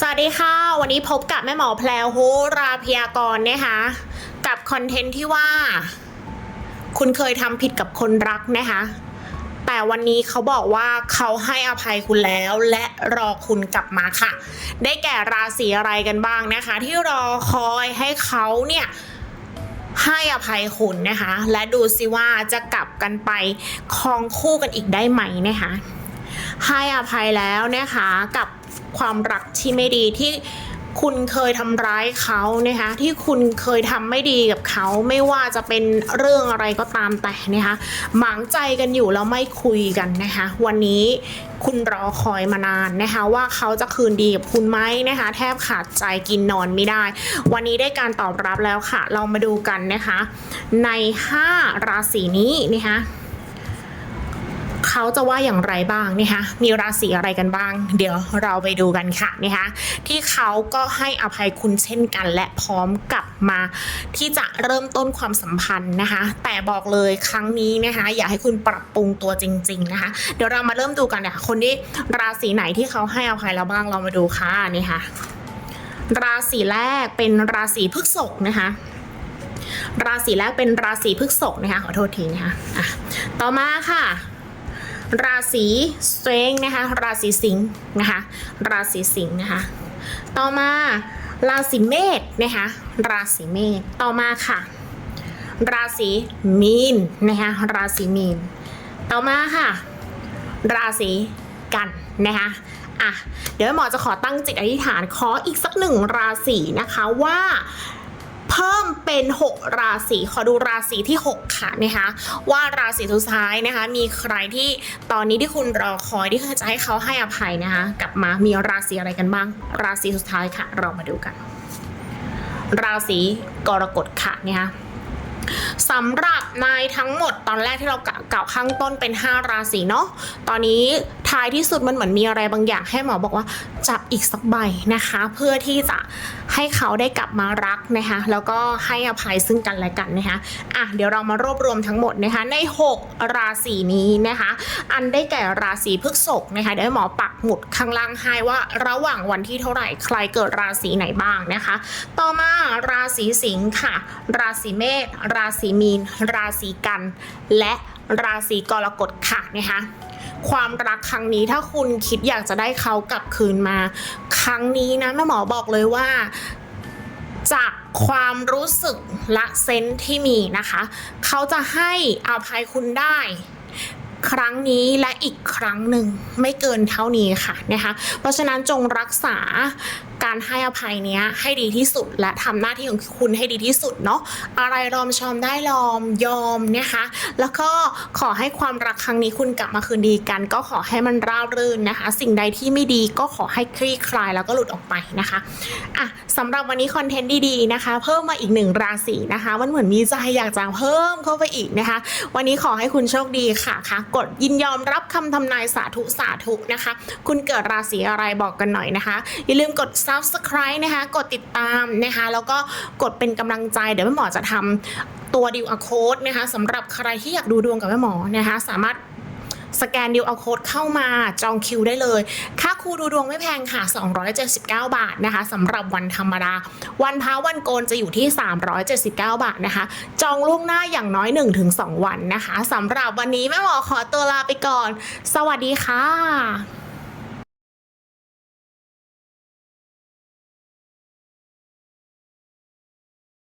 สวัสดีค่ะ วันนี้พบกับแม่หมอแพลวโฮราพยากรนะคะ กับคอนเทนต์ที่ว่า คุณเคยทำผิดกับคนรักนะคะ แต่วันนี้เขาบอกว่าเขาให้อภัยคุณแล้วและรอคุณกลับมาค่ะ ได้แก่ราศีอะไรกันบ้างนะคะ ที่รอคอยให้เขาเนี่ยให้อภัยคุณนะคะ และดูสิว่าจะกลับกันไปคองคู่กันอีกได้ไหมนะคะให้อภัยแล้วนะคะกับ ความรักที่ไม่ดีที่คุณเคยทำร้ายเขานะคะที่คุณเคยทำไม่ดีกับเขาไม่ว่าจะเป็นเรื่องอะไรก็ตามแต่นะคะหมางใจกันอยู่แล้วไม่คุยกันนะคะวันนี้คุณรอคอยมานานนะคะว่าเขาจะคืนดีกับคุณไหมนะคะแทบขาดใจกินนอนไม่ได้ วันนี้ได้การตอบรับแล้วค่ะ เรามาดูกันนะคะใน 5 ราศีนี้นะคะ เขาจะว่าอย่างไรบ้างนะคะมีราศีอะไรกันบ้าง เดี๋ยวเราไปดูกันค่ะนะคะที่เขาก็ให้อภัยคุณเช่นกัน และพร้อมกลับมาที่จะเริ่มต้นความสัมพันธ์นะคะ แต่บอกเลยครั้งนี้นะคะอยากให้คุณปรับปรุงตัวจริง ๆนะคะ เดี๋ยวเรามาเริ่มดูกันนะคะคนที่ราศีไหนที่เขาให้อภัยเราบ้างเรามาดูค่ะนี่ค่ะราศีแรกเป็นราศีพฤษภนะคะราศีแรกเป็นราศีพฤษภนะคะขอโทษทีนะคะะต่อมาค่ะ ราศีสเตรงนะคะราศีสิงห์นะคะราศีสิงห์นะคะต่อมาราศีเมษนะคะราศีเมษต่อมาค่ะ ราศีมีนนะคะราศีมีน ต่อมาค่ะ ราศีกันนะคะอะเดี๋ยวหมอจะขอตั้งจิตอธิษฐานขออีกสักหนึ่งราศีนะคะว่า เพิ่มเป็น 6 ราศีขอดูราศีที่ 6 ค่ะนะคะว่าราศีสุดท้ายนะคะ มีใครที่ตอนนี้ที่คุณรอคอยที่จะให้เขาให้อภัยนะคะกลับมามีราศีอะไรกันบ้าง ราศีสุดท้ายค่ะ เรามาดูกัน ราศีกรกฎค่ะนะคะ สำหรับในทั้งหมดตอนแรกที่เรากล่าวข้างต้นเป็น 5 ราศีเนาะตอนนี้ท้ายที่สุดมันเหมือนมีอะไรบางอย่างให้หมอบอกว่าจับอีกสักใบนะคะ เพื่อที่จะให้เขาได้กลับมารักนะคะแล้วก็ให้อภัยซึ่งกันและกันนะคะอะเดี๋ยวเรามารวบรวมทั้งหมดนะคะใน 6 ราศีนี้นะคะ อันได้แก่ราศีพฤษภนะคะเดี๋ยวหมอปักหมุดข้างล่างให้ว่าระหว่างวันที่เท่าไหร่ใครเกิดราศีไหนบ้างนะคะ ต่อมาราศีสิงค์ค่ะ ราศีเมษราศีมีน ราศีกัน และราศีกรกฎค่ะนะคะความรักครั้งนี้ถ้าคุณคิดอยากจะได้เขากลับคืนมา ครั้งนี้นะแม่หมอบอกเลยว่า จากความรู้สึกและเซนที่มีนะคะ เขาจะให้อภัยคุณได้ ครั้งนี้และอีกครั้งหนึ่งไม่เกินเท่านี้ค่ะนะคะเพราะฉะนั้นจงรักษาการให้อภัยเนี้ยให้ดีที่สุดและทำหน้าที่ของคุณให้ดีที่สุดเนาะอะไรรอมชอมได้รอมยอมนะคะแล้วก็ขอให้ความรักครั้งนี้คุณกลับมาคืนดีกัน ก็ขอให้มันราบรื่นนะคะ สิ่งใดที่ไม่ดีก็ขอให้คลี่คลายแล้วก็หลุดออกไปนะคะอะสำหรับวันนี้คอนเทนต์ดีๆนะคะ เพิ่มมาอีกหนึ่งราศีนะคะ มันเหมือนมีใจอยากจะเพิ่มเข้าไปอีกนะคะ วันนี้ขอให้คุณโชคดีค่ะค่ะกดยินยอมรับคำทำนายสาธุสาธุนะคะ คุณเกิดราศีอะไรบอกกันหน่อยนะคะ อย่าลืมกด subscribe นะคะ กดติดตามนะคะ แล้วก็กดเป็นกำลังใจ เดี๋ยวแม่หมอจะทำตัวดิวอาโค้ดนะคะสำหรับใครที่อยากดูดวงกับแม่หมอนะคะ สามารถสแกนดิวเอาโค้ดเข้ามาจองคิวได้เลย ค่าครูดูดวงไม่แพงค่ะ 279 บาทนะคะสำหรับวันธรรมดา วันพระวันโกนจะอยู่ที่ 379 บาทนะคะ จองล่วงหน้าอย่างน้อย 1-2 วันนะคะสำหรับวันนี้แม่หมอขอตัวลาไปก่อน สวัสดีค่ะ